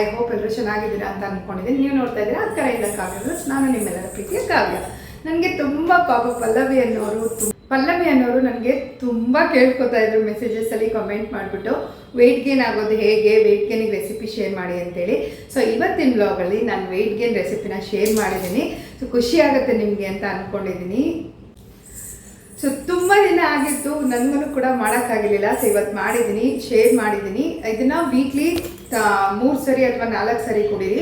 I hope ಎಲ್ಲರೂ ಚೆನ್ನಾಗಿದ್ದೀರಾ ಅಂತ ಅನ್ಕೊಂಡಿದ್ದೀನಿ. ನೀವು ನೋಡ್ತಾ ಇದ್ದೀರಾ ಆ ಕಡೆಯಿಂದ ಕಾವ್ಯ ನಾನು ನಿಮ್ಮೆಲ್ಲರ ಪ್ರೀತಿಯ ಕಾವ್ಯ. ನನಗೆ ತುಂಬ ಪಾಪ ಪಲ್ಲವಿ ಅನ್ನೋರು ಪಲ್ಲವಿ ಅನ್ನೋರು ನನಗೆ ತುಂಬ ಕೇಳ್ಕೊತಾ ಇದ್ರು ಮೆಸೇಜಸ್ ಅಲ್ಲಿ ಕಮೆಂಟ್ ಮಾಡಿಬಿಟ್ಟು. ವೆಯ್ಟ್ ಗೇನ್ ಆಗೋದು ಹೇಗೆ? ವೆಯ್ಟ್ ಗೇನಿಗೆ ರೆಸಿಪಿ ಶೇರ್ ಮಾಡಿ ಅಂತೇಳಿ. ಸೊ ಇವತ್ತಿನ ಬ್ಲಾಗಲ್ಲಿ ನಾನು ವೆಯ್ಟ್ ಗೇನ್ ರೆಸಿಪಿನ ಶೇರ್ ಮಾಡಿದ್ದೀನಿ. ಸೊ ಖುಷಿ ಆಗುತ್ತೆ ನಿಮಗೆ ಅಂತ ಅಂದ್ಕೊಂಡಿದ್ದೀನಿ ಸೊ ತುಂಬ ದಿನ ಆಗಿತ್ತು ನನಗೂ ಕೂಡ ಮಾಡೋಕ್ಕಾಗಲಿಲ್ಲ ಸೊ ಇವತ್ತು ಮಾಡಿದ್ದೀನಿ ಶೇರ್ ಮಾಡಿದ್ದೀನಿ. ಇದನ್ನು ವೀಕ್ಲಿ ಮೂರು ಸರಿ ಅಥವಾ ನಾಲ್ಕು ಸರಿ ಕುಡೀರಿ.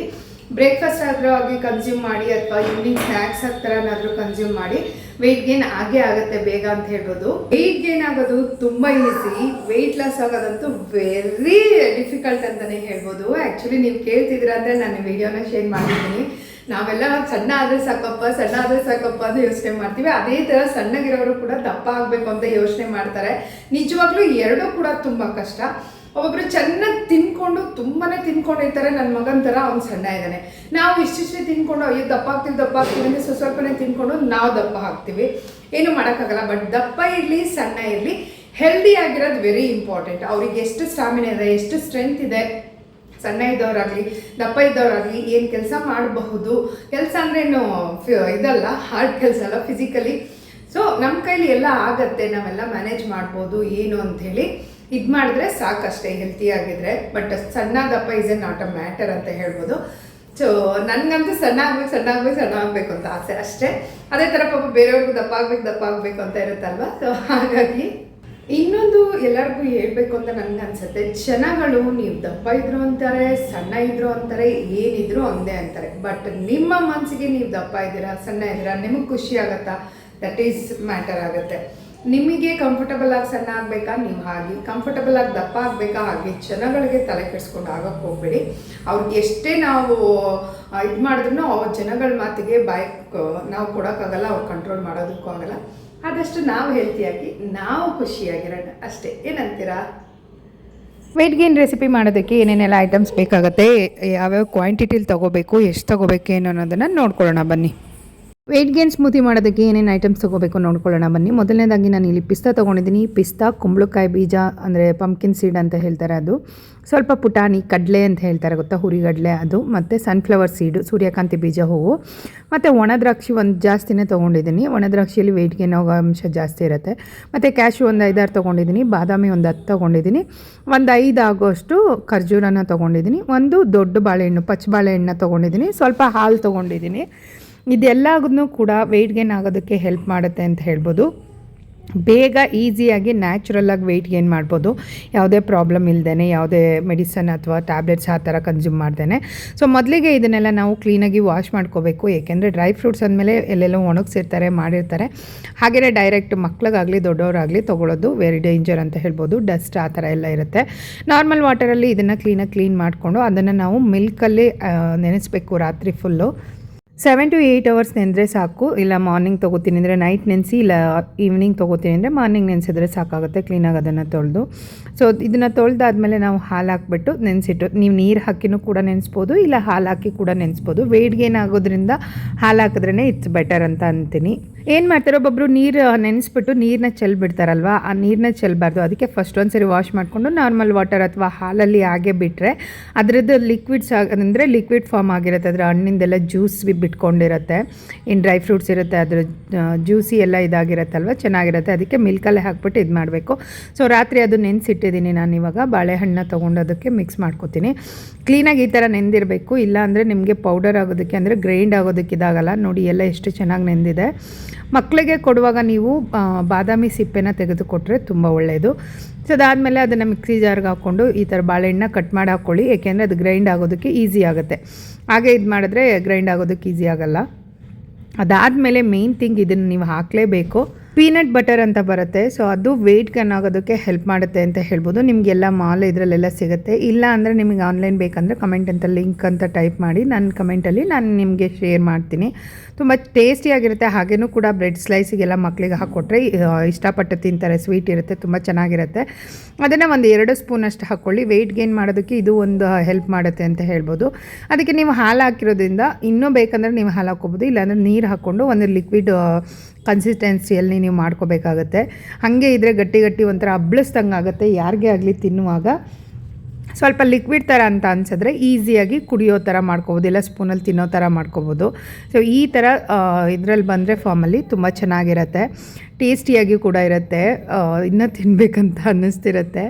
ಬ್ರೇಕ್ಫಾಸ್ಟ್ ಆದರೂ ಆಗಿ ಕನ್ಸ್ಯೂಮ್ ಮಾಡಿ ಅಥವಾ ಈವ್ನಿಂಗ್ ಸ್ನ್ಯಾಕ್ಸ್ ಆ ಥರನಾದರೂ ಕನ್ಸ್ಯೂಮ್ ಮಾಡಿ. ವೆಯ್ಟ್ ಗೇನ್ ಆಗೇ ಆಗುತ್ತೆ ಬೇಗ ಅಂತ ಹೇಳ್ಬೋದು. ವೆಯ್ಟ್ ಗೇನ್ ಆಗೋದು ತುಂಬ ಈಸಿ ವೆಯ್ಟ್ ಲಾಸ್ ಆಗೋದಂತೂ ವೆರಿ ಡಿಫಿಕಲ್ಟ್ ಅಂತಲೇ ಹೇಳ್ಬೋದು. ಆ್ಯಕ್ಚುಲಿ ನೀವು ಕೇಳ್ತಿದ್ದೀರಾ ಅಂದರೆ ನಾನು ವಿಡಿಯೋನ ಶೇರ್ ಮಾಡಿದ್ದೀನಿ. ನಾವೆಲ್ಲ ಸಣ್ಣ ಆದರೆ ಸಾಕಪ್ಪ ಸಣ್ಣ ಆದರೆ ಸಾಕಪ್ಪ ಅಂತ ಯೋಚನೆ ಮಾಡ್ತೀವಿ. ಅದೇ ಥರ ಸಣ್ಣಗಿರೋರು ಕೂಡ ದಪ್ಪ ಆಗಬೇಕು ಅಂತ ಯೋಚನೆ ಮಾಡ್ತಾರೆ. ನಿಜವಾಗ್ಲೂ ಎರಡೂ ಕೂಡ ತುಂಬ ಕಷ್ಟ. ಒಬ್ಬೊಬ್ರು ಚೆನ್ನಾಗಿ ತಿನ್ಕೊಂಡು ತುಂಬಾನೇ ತಿನ್ಕೊಂಡಿರ್ತಾರೆ ನನ್ನ ಮಗನ ಥರ ಅವ್ನು ಸಣ್ಣ ಇದ್ದಾನೆ. ನಾವು ಇಷ್ಟಿಷ್ಟೇ ತಿನ್ಕೊಂಡು, ಅಯ್ಯೋ ದಪ್ಪ ಆಗ್ತೀವಿ ದಪ್ಪ ಆಗ್ತೀವಿ ಅಂದ್ರೆ ಸ್ವಲ್ಪ ಸ್ವಲ್ಪನೇ ತಿನ್ಕೊಂಡು ನಾವು ದಪ್ಪ ಆಗ್ತೀವಿ. ಏನು ಮಾಡೋಕ್ಕಾಗಲ್ಲ ಬಟ್ ದಪ್ಪ ಇರಲಿ, ಸಣ್ಣ ಇರಲಿ ಹೆಲ್ದಿ ಆಗಿರೋದು ವೆರಿ ಇಂಪಾರ್ಟೆಂಟ್ ಅವ್ರಿಗೆ ಎಷ್ಟು ಸ್ಟಾಮಿನಾ ಇದೆ, ಎಷ್ಟು ಸ್ಟ್ರೆಂತ್ ಇದೆ. ಸಣ್ಣ ಇದ್ದವರಾಗಲಿ, ದಪ್ಪ ಇದ್ದವರಾಗಲಿ ಏನು ಕೆಲಸ ಮಾಡಬಹುದು. ಕೆಲಸ ಅಂದ್ರೆ ಏನು ಇದಲ್ಲ ಹಾರ್ಡ್ ಕೆಲಸ ಅಲ್ಲ ಫಿಸಿಕಲಿ ಸೊ ನಮ್ಮ ಕೈಲಿ ಎಲ್ಲ ಆಗತ್ತೆ, ನಾವೆಲ್ಲ ಮ್ಯಾನೇಜ್ ಮಾಡ್ಬೋದು, ಏನು ಅಂಥೇಳಿ ಇದು ಮಾಡಿದ್ರೆ ಸಾಕಷ್ಟೇ ಹೆಲ್ತಿ ಆಗಿದ್ರೆ ಬಟ್ ಸಣ್ಣ ದಪ್ಪ is a not a matter ಅಂತ ಹೇಳ್ಬೋದು. ಸೊ ನನಗಂತೂ ಸಣ್ಣ ಆಗ್ಬೇಕು ಸಣ್ಣ ಆಗ್ಬೇಕು, ಸಣ್ಣ ಆಗಬೇಕು ಅಂತ ಆಸೆ ಅಷ್ಟೇ. ಅದೇ ಥರ ಪಾಪ ಬೇರೆಯವ್ರಿಗೂ ದಪ್ಪ ಆಗ್ಬೇಕು ದಪ್ಪ ಆಗ್ಬೇಕು ಅಂತ ಇರುತ್ತಲ್ವ? ಸೊ ಹಾಗಾಗಿ ಇನ್ನೊಂದು ಎಲ್ಲರಿಗೂ ಹೇಳ್ಬೇಕು ಅಂತ ನನಗೆ ಅನ್ಸುತ್ತೆ. ಜನಗಳು ನೀವು ದಪ್ಪ ಇದ್ರು ಅಂತಾರೆ, ಸಣ್ಣ ಇದ್ರು ಅಂತಾರೆ, ಏನಿದ್ರು ಒಂದೇ ಅಂತಾರೆ. ಬಟ್ ನಿಮ್ಮ ಮನಸ್ಸಿಗೆ ನೀವು ದಪ್ಪ ಇದ್ದೀರಾ, ಸಣ್ಣ ಇದ್ದೀರಾ, ನಿಮಗೆ ಖುಷಿ ಆಗುತ್ತಾ? ದಟ್ ಈಸ್ ಮ್ಯಾಟರ್ ಆಗುತ್ತೆ. ನಿಮಗೆ ಕಂಫರ್ಟಬಲ್ ಆಗಿ ಸಣ್ಣ ಆಗಬೇಕಾ? ನೀವು ಹಾಗೆ. ಕಂಫರ್ಟಬಲ್ ಆಗಿ ದಪ್ಪ ಆಗಬೇಕಾ? ಹಾಗೆ ಜನಗಳಿಗೆ ತಲೆ ಕೆಡಿಸ್ಕೊಂಡು ಆಗಕ್ಕೆ ಹೋಗ್ಬೇಡಿ. ಅವ್ರಿಗೆ ಎಷ್ಟೇ ನಾವು ಇದು ಮಾಡಿದ್ರು ಅವ್ರ ಜನಗಳ ಮಾತಿಗೆ ಬೈಕ್ ನಾವು ಕೊಡೋಕ್ಕಾಗಲ್ಲ, ಅವ್ರು ಕಂಟ್ರೋಲ್ ಮಾಡೋದಕ್ಕೂ ಆಗಲ್ಲ. ಆದಷ್ಟು ನಾವು ಹೆಲ್ತಿಯಾಗಿ ನಾವು ಖುಷಿಯಾಗಿರೋಣ. ಅಷ್ಟೇ. ಏನಂತೀರಾ? ವೆಯ್ಟ್ ಗೇನ್ ರೆಸಿಪಿ ಮಾಡೋದಕ್ಕೆ ಏನೇನೆಲ್ಲ ಐಟಮ್ಸ್ ಬೇಕಾಗುತ್ತೆ, ಯಾವ್ಯಾವ ಕ್ವಾಂಟಿಟಿಲಿ ತೊಗೋಬೇಕು, ಎಷ್ಟು ತೊಗೋಬೇಕು, ಏನು ಅನ್ನೋದನ್ನು ನೋಡ್ಕೊಳ್ಳೋಣ ಬನ್ನಿ. ವೆಯ್ಟ್ ಗೇನ್ ಸ್ಮೂತಿ ಮಾಡೋದಕ್ಕೆ ಏನೇನು ಐಟಮ್ಸ್ ತೊಗೋಬೇಕು ನೋಡ್ಕೊಳ್ಳೋಣ. ಬನ್ನಿ. ಮೊದಲನೇದಾಗಿ ನಾನು ಇಲ್ಲಿ ಪಿಸ್ತಾ ತೊಗೊಂಡಿದ್ದೀನಿ. ಪಿಸ್ತಾ, ಕುಂಬಳಕಾಯಿ ಬೀಜ, ಅಂದರೆ ಪಂಪ್ಕಿನ್ ಸೀಡ್ ಅಂತ ಹೇಳ್ತಾರೆ ಅದು. ಸ್ವಲ್ಪ ಪುಟಾಣಿ, ಕಡಲೆ ಅಂತ ಹೇಳ್ತಾರೆ ಗೊತ್ತಾ? ಹುರಿಗಡಲೆ ಅದು. ಮತ್ತು ಸನ್ಫ್ಲವರ್ ಸೀಡು ಸೂರ್ಯಕಾಂತಿ ಬೀಜ, ಹೂವು. ಮತ್ತು ಒಣದ್ರಾಕ್ಷಿ ಒಂದು ಜಾಸ್ತಿನೇ ತೊಗೊಂಡಿದ್ದೀನಿ. ಒಣದ್ರಾಕ್ಷಿಯಲ್ಲಿ ವೆಯ್ಟ್ ಗೇನ್ ಹೋಗೋ ಅಂಶ ಜಾಸ್ತಿ ಇರುತ್ತೆ. ಮತ್ತು ಕ್ಯಾಶು ಒಂದು ಐದಾರು ತೊಗೊಂಡಿದ್ದೀನಿ. ಬಾದಾಮಿ ಒಂದು ಹತ್ತು ತೊಗೊಂಡಿದ್ದೀನಿ. ಒಂದು ಐದು ಆಗೋಷ್ಟು ಖರ್ಜೂರನ ತೊಗೊಂಡಿದ್ದೀನಿ. ಒಂದು ದೊಡ್ಡ ಬಾಳೆಹಣ್ಣು ಪಚ್ಚ ಬಾಳೆಹಣ್ಣು ತೊಗೊಂಡಿದ್ದೀನಿ. ಸ್ವಲ್ಪ ಹಾಲು ತೊಗೊಂಡಿದ್ದೀನಿ. ಇದೆಲ್ಲದನ್ನು ಕೂಡ ವೆಯ್ಟ್ ಗೇನ್ ಆಗೋದಕ್ಕೆ ಹೆಲ್ಪ್ ಮಾಡುತ್ತೆ ಅಂತ ಹೇಳ್ಬೋದು. ಬೇಗ ಈಸಿಯಾಗಿ ನ್ಯಾಚುರಲ್ಲಾಗಿ ವೆಯ್ಟ್ ಗೇನ್ ಮಾಡ್ಬೋದು. ಯಾವುದೇ ಪ್ರಾಬ್ಲಮ್ ಇಲ್ಲದೇ ಯಾವುದೇ ಮೆಡಿಸನ್ ಅಥವಾ ಟ್ಯಾಬ್ಲೆಟ್ಸ್ ಆ ಥರ ಕನ್ಸ್ಯೂಮ್ ಮಾಡ್ದೇನೆ. ಸೊ ಮೊದಲಿಗೆ ಇದನ್ನೆಲ್ಲ ನಾವು ಕ್ಲೀನಾಗಿ ವಾಶ್ ಮಾಡ್ಕೋಬೇಕು. ಏಕೆಂದರೆ ಡ್ರೈ ಫ್ರೂಟ್ಸ್ ಅಂದಮೇಲೆ ಎಲ್ಲೆಲ್ಲೋ ಒಣಗಿಸಿರ್ತಾರೆ, ಮಾಡಿರ್ತಾರೆ. ಹಾಗೆಯೇ ಡೈರೆಕ್ಟ್ ಮಕ್ಳಿಗಾಗಲಿ, ದೊಡ್ಡವರಾಗಲಿ ತೊಗೊಳೋದು ವೆರಿ ಡೇಂಜರ್ ಅಂತ ಹೇಳ್ಬೋದು. ಡಸ್ಟ್ ಆ ಥರ ಎಲ್ಲ ಇರುತ್ತೆ. ನಾರ್ಮಲ್ ವಾಟರಲ್ಲಿ ಇದನ್ನು ಕ್ಲೀನಾಗಿ ಕ್ಲೀನ್ ಮಾಡಿಕೊಂಡು ಅದನ್ನು ನಾವು ಮಿಲ್ಕಲ್ಲಿ ನೆನೆಸ್ಬೇಕು ರಾತ್ರಿ full seven to eight hours ನೆನೆದ್ರೆ ಸಾಕು. ಇಲ್ಲ ಮಾರ್ನಿಂಗ್ ತೊಗೋತೀನಿ ಅಂದರೆ ನೈಟ್ ನೆನೆಸಿ, ಇಲ್ಲ ಈವ್ನಿಂಗ್ ತೊಗೋತೀನಿ ಅಂದರೆ ಮಾರ್ನಿಂಗ್ ನೆನೆಸಿದ್ರೆ ಸಾಕಾಗುತ್ತೆ ಕ್ಲೀನಾಗಿ ಅದನ್ನು ತೊಳೆದು. ಸೊ ಇದನ್ನು ತೊಳೆದಾದ್ಮೇಲೆ ನಾವು ಹಾಲು ಹಾಕ್ಬಿಟ್ಟು ನೆನೆಸಿಟ್ಟು, ನೀವು ನೀರು ಹಾಕಿನೂ ಕೂಡ ನೆನೆಸ್ಬೋದು, ಇಲ್ಲ ಹಾಲು ಹಾಕಿ ಕೂಡ ನೆನೆಸ್ಬೋದು. ವೇಟ್ ಗೇನ್ ಆಗೋದ್ರಿಂದ ಹಾಲು ಹಾಕಿದ್ರೇ ಇಟ್ಸ್ ಬೆಟರ್ ಅಂತ ಅಂತೀನಿ. ಏನು ಮಾಡ್ತಾರೆ ಒಬ್ಬೊಬ್ಬರು ನೀರು ನೆನೆಸ್ಬಿಟ್ಟು ನೀರನ್ನ ಚೆಲ್ಬಿಡ್ತಾರಲ್ವ ಆ ನೀರನ್ನ ಚೆಲ್ಲಬಾರ್ದು ಅದಕ್ಕೆ ಫಸ್ಟ್ ಒಂದ್ಸರಿ ವಾಶ್ ಮಾಡಿಕೊಂಡು ನಾರ್ಮಲ್ ವಾಟರ್ ಅಥವಾ ಹಾಲಲ್ಲಿ ಹಾಗೆ ಬಿಟ್ಟರೆ ಅದರದ್ದು ಲಿಕ್ವಿಡ್ಸ್ ಅಂದರೆ ಲಿಕ್ವಿಡ್ ಫಾರ್ಮ್ ಆಗಿರುತ್ತೆ. ಅದರ ಹಣ್ಣಿಂದೆಲ್ಲ ಜ್ಯೂಸ್ ಬಿಟ್ಕೊಂಡಿರುತ್ತೆ. ಇನ್ ಡ್ರೈ ಫ್ರೂಟ್ಸ್ ಇರುತ್ತೆ, ಅದ್ರ ಜ್ಯೂಸಿ ಎಲ್ಲ ಇದಾಗಿರುತ್ತಲ್ವ? ಚೆನ್ನಾಗಿರುತ್ತೆ. ಅದಕ್ಕೆ ಮಿಲ್ಕಲ್ಲೇ ಹಾಕ್ಬಿಟ್ಟು ಇದು ಮಾಡಬೇಕು. ಸೊ ರಾತ್ರಿ ಅದು ನೆನೆಸಿಟ್ಟಿದ್ದೀನಿ ನಾನು ಇವಾಗ. ಬಾಳೆಹಣ್ಣು ತೊಗೊಂಡು ಅದಕ್ಕೆ ಮಿಕ್ಸ್ ಮಾಡ್ಕೋತೀನಿ. ಕ್ಲೀನಾಗಿ ಈ ಥರ ನೆಂದಿರಬೇಕು. ಇಲ್ಲ ಅಂದರೆ ನಿಮಗೆ ಪೌಡರ್ ಆಗೋದಕ್ಕೆ, ಅಂದರೆ ಗ್ರೈಂಡ್ ಆಗೋದಕ್ಕೆ ಇದಾಗಲ್ಲ. ನೋಡಿ, ಎಲ್ಲ ಎಷ್ಟು ಚೆನ್ನಾಗಿ ನೆಂದಿದೆ. ಮಕ್ಕಳಿಗೆ ಕೊಡುವಾಗ ನೀವು ಬಾದಾಮಿ ಸಿಪ್ಪೆನ ತೆಗೆದುಕೊಟ್ರೆ ತುಂಬ ಒಳ್ಳೆಯದು ಸೊ ಅದಾದಮೇಲೆ ಅದನ್ನು ಮಿಕ್ಸಿ ಜಾರ್ಗೆ ಹಾಕ್ಕೊಂಡು ಈ ಥರ ಬಾಳೆಹಣ್ಣು ಕಟ್ ಮಾಡಿ ಹಾಕ್ಕೊಳ್ಳಿ. ಏಕೆಂದರೆ ಅದು ಗ್ರೈಂಡ್ ಆಗೋದಕ್ಕೆ ಈಸಿ ಆಗುತ್ತೆ. ಹಾಗೆ ಇದು ಮಾಡಿದ್ರೆ ಗ್ರೈಂಡ್ ಆಗೋದಕ್ಕೆ ಈಸಿ ಆಗೋಲ್ಲ. ಅದಾದಮೇಲೆ ಮೇನ್ ಥಿಂಗ್ ಇದನ್ನು ನೀವು ಹಾಕಲೇಬೇಕು. ಪೀನಟ್ ಬಟರ್ ಅಂತ ಬರುತ್ತೆ. ಸೊ ಅದು ವೆಯ್ಟ್ ಗನ್ ಆಗೋದಕ್ಕೆ ಹೆಲ್ಪ್ ಮಾಡುತ್ತೆ ಅಂತ ಹೇಳ್ಬೋದು. ನಿಮಗೆಲ್ಲ ಮಾಲ್ ಇದರಲ್ಲೆಲ್ಲ ಸಿಗುತ್ತೆ. ಇಲ್ಲ ಅಂದರೆ ನಿಮಗೆ ಆನ್ಲೈನ್ ಬೇಕಂದರೆ ಕಮೆಂಟ್ ಅಂತ ಲಿಂಕ್ ಅಂತ ಟೈಪ್ ಮಾಡಿ ನನ್ನ ಕಮೆಂಟಲ್ಲಿ ನಾನು ನಿಮಗೆ ಶೇರ್ ಮಾಡ್ತೀನಿ. ತುಂಬ ಟೇಸ್ಟಿಯಾಗಿರುತ್ತೆ ಹಾಗೇನೂ ಕೂಡ ಬ್ರೆಡ್ ಸ್ಲೈಸಿಗೆಲ್ಲ ಮಕ್ಕಳಿಗೆ ಹಾಕ್ಕೊಟ್ರೆ ಇಷ್ಟಪಟ್ಟು ತಿಂತಾರೆ. ಸ್ವೀಟ್ ಇರುತ್ತೆ. ತುಂಬ ಚೆನ್ನಾಗಿರುತ್ತೆ. ಅದನ್ನು ಒಂದು ಎರಡು ಸ್ಪೂನಷ್ಟು ಹಾಕ್ಕೊಳ್ಳಿ ವೆಯ್ಟ್ ಗೇನ್ ಮಾಡೋದಕ್ಕೆ ಇದು ಒಂದು ಹೆಲ್ಪ್ ಮಾಡುತ್ತೆ ಅಂತ ಹೇಳ್ಬೋದು. ಅದಕ್ಕೆ ನೀವು ಹಾಲು ಹಾಕಿರೋದ್ರಿಂದ ಇನ್ನೂ ಬೇಕಂದರೆ ನೀವು ಹಾಲು ಹಾಕ್ಕೋಬೋದು. ಇಲ್ಲಾಂದರೆ ನೀರು ಹಾಕ್ಕೊಂಡು ಒಂದು ಲಿಕ್ವಿಡ್ ಕನ್ಸಿಸ್ಟೆನ್ಸಿಯಲ್ಲಿ ನೀವು ಮಾಡ್ಕೋಬೇಕಾಗತ್ತೆ. ಹಾಗೆ ಇದ್ದರೆ ಗಟ್ಟಿ ಗಟ್ಟಿ ಒಂಥರ ಹಬ್ಳಿಸ್ದಂಗೆ ಆಗುತ್ತೆ ಯಾರಿಗೇ ಆಗಲಿ ತಿನ್ನುವಾಗ ಸ್ವಲ್ಪ ಲಿಕ್ವಿಡ್ ಥರ ಅಂತ ಅನ್ಸಿದ್ರೆ ಈಸಿಯಾಗಿ ಕುಡಿಯೋ ಥರ ಮಾಡ್ಕೋಬೋದು. ಇಲ್ಲ ಸ್ಪೂನಲ್ಲಿ ತಿನ್ನೋ ಥರ ಮಾಡ್ಕೋಬೋದು. ಸೊ ಈ ಥರ ಇದರಲ್ಲಿ ಬಂದರೆ ಫಾರ್ಮಲ್ಲಿ ತುಂಬ ಚೆನ್ನಾಗಿರುತ್ತೆ. ಟೇಸ್ಟಿಯಾಗಿ ಕೂಡ ಇರುತ್ತೆ. ಇನ್ನೂ ತಿನ್ನಬೇಕಂತ ಅನ್ನಿಸ್ತಿರುತ್ತೆ.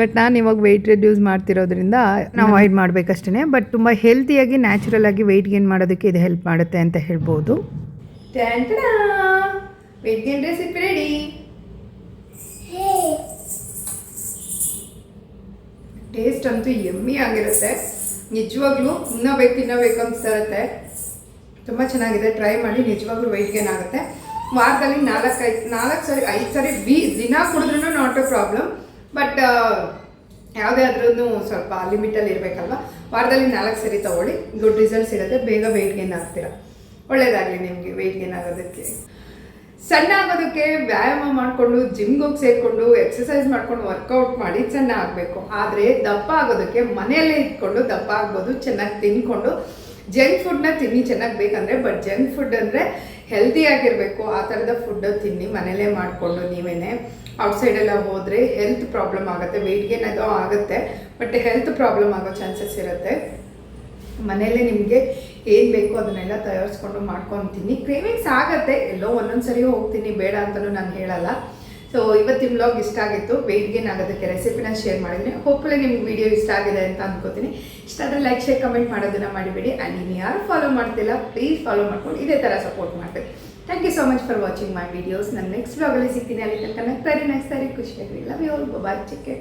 ಬಟ್ ನಾನು ಇವಾಗ ವೆಯ್ಟ್ ರೆಡ್ಯೂಸ್ ಮಾಡ್ತಿರೋದ್ರಿಂದ ನಾವು ಅವಾಯ್ಡ್ ಮಾಡಬೇಕಷ್ಟೇ ಬಟ್ ತುಂಬ ಹೆಲ್ತಿಯಾಗಿ ನ್ಯಾಚುರಲ್ ಆಗಿ ವೆಯ್ಟ್ ಗೇನ್ ಮಾಡೋದಕ್ಕೆ ಇದು ಹೆಲ್ಪ್ ಮಾಡುತ್ತೆ ಅಂತ ಹೇಳ್ಬೋದು. ಗೇನ್ ರೆಸಿಪಿ ರೆಡಿ ಟೇಸ್ಟ್ ಅಂತೂ ಎಮ್ಮಿ ಆಗಿರುತ್ತೆ. ನಿಜವಾಗ್ಲೂ ತಿನ್ನಬೇಕು ತಿನ್ನಬೇಕು ಅನಿಸ್ತಿರುತ್ತೆ ತುಂಬ ಚೆನ್ನಾಗಿದೆ. ಟ್ರೈ ಮಾಡಿ ನಿಜವಾಗ್ಲೂ ವೆಯ್ಟ್ ಗೇನ್ ಆಗುತ್ತೆ. ವಾರದಲ್ಲಿ ನಾಲ್ಕೈದು ನಾಲ್ಕು ಸರಿ, ಐದು ಸರಿ ಬಿ, ದಿನ ಕುಡಿದ್ರೂ ನಾಟ್ ಅ ಪ್ರಾಬ್ಲಮ್ ಬಟ್ ಯಾವುದೇ ಆದ್ರೂ ಸ್ವಲ್ಪ ಲಿಮಿಟಲ್ಲಿ ಇರಬೇಕಲ್ವ? ವಾರದಲ್ಲಿ ನಾಲ್ಕು ಸರಿ ತೊಗೊಳ್ಳಿ. ಗುಡ್ ರಿಸಲ್ಟ್ಸ್ ಇರುತ್ತೆ. ಬೇಗ ವೆಯ್ಟ್ ಗೇನ್ ಆಗ್ತೀರ. ಒಳ್ಳೇದಾಗಲಿ ನಿಮಗೆ ವೆಯ್ಟ್ ಗೇನ್ ಆಗೋದಕ್ಕೆ. ಸಣ್ಣ ಆಗೋದಕ್ಕೆ ವ್ಯಾಯಾಮ ಮಾಡಿಕೊಂಡು ಜಿಮ್ಗೆ ಹೋಗಿ ಸೇರಿಕೊಂಡು ಎಕ್ಸಸೈಸ್ ಮಾಡ್ಕೊಂಡು ವರ್ಕೌಟ್ ಮಾಡಿ ಸಣ್ಣ ಆಗಬೇಕು ಆದರೆ ದಪ್ಪ ಆಗೋದಕ್ಕೆ ಮನೆಯಲ್ಲೇ ಇಟ್ಕೊಂಡು ದಪ್ಪ ಆಗ್ಬೋದು, ಚೆನ್ನಾಗಿ ತಿನ್ಕೊಂಡು ಜಂಕ್ ಫುಡ್ನ ತಿನ್ನಿ, ಚೆನ್ನಾಗಿ ಬೇಕಂದರೆ ಬಟ್ ಜಂಕ್ ಫುಡ್ ಅಂದರೆ ಹೆಲ್ದಿ ಆಗಿರಬೇಕು. ಆ ಥರದ ಫುಡ್ ತಿನ್ನಿ ಮನೇಲೇ ಮಾಡಿಕೊಂಡು ನೀವೇ ಔಟ್ಸೈಡೆಲ್ಲ ಹೋದರೆ ಹೆಲ್ತ್ ಪ್ರಾಬ್ಲಮ್ ಆಗುತ್ತೆ ವೆಯ್ಟ್ ಗೇನ್ ಅದು ಆಗುತ್ತೆ ಬಟ್ ಹೆಲ್ತ್ ಪ್ರಾಬ್ಲಮ್ ಆಗೋ ಚಾನ್ಸಸ್ ಇರುತ್ತೆ. ಮನೆಯಲ್ಲೇ ನಿಮಗೆ ಏನು ಬೇಕೋ ಅದನ್ನೆಲ್ಲ ತಯಾರಿಸ್ಕೊಂಡು ಮಾಡ್ಕೊತೀನಿ. ಕ್ರೇವಿಂಗ್ಸ್ ಆಗತ್ತೆ. ಎಲ್ಲೋ ಒಂದೊಂದು ಸರಿ ಹೋಗ್ತೀನಿ. ಬೇಡ ಅಂತಲೂ ನಾನು ಹೇಳಲ್ಲ. ಸೊ ಇವತ್ತಿನ ಬ್ಲಾಗ್ ಇಷ್ಟ ಆಗಿತ್ತು. ವೆಯ್ಟ್ ಗೇನ್ ಆಗೋದಕ್ಕೆ ರೆಸಿಪಿನ ಶೇರ್ ಮಾಡಿದ್ದೀನಿ. ಹೋಪ್ಫುಲಿ ನಿಮ್ಗೆ ವಿಡಿಯೋ ಇಷ್ಟ ಆಗಿದೆ ಅಂತ ಅನ್ಕೋತೀನಿ. ಇಷ್ಟ ಆದರೆ ಲೈಕ್ ಶೇರ್ ಕಮೆಂಟ್ ಮಾಡೋದನ್ನ ಮಾಡಿಬಿಡಿ. ಆ್ಯಂಡ್ ನೀವು ಯಾರು ಫಾಲೋ ಮಾಡ್ತಿಲ್ಲ ಪ್ಲೀಸ್ ಫಾಲೋ ಮಾಡ್ಕೊಂಡು ಇದೇ ಥರ ಸಪೋರ್ಟ್ ಮಾಡಬೇಕು thank you so much for watching my videos ನಾನು ನೆಕ್ಸ್ಟ್ ಬ್ಲಾಗಲ್ಲಿ ಸಿಗ್ತೀನಿ. ಅಲ್ಲಿ ತನಕ ನಗ್ತಾರೆ ನೆಕ್ಸ್ಟ್ ಸರಿ ಖುಷಿಯಾಗಿ ಲವ್ ಯು ಬಾಯ್ ಚಿಕ್ಕೆ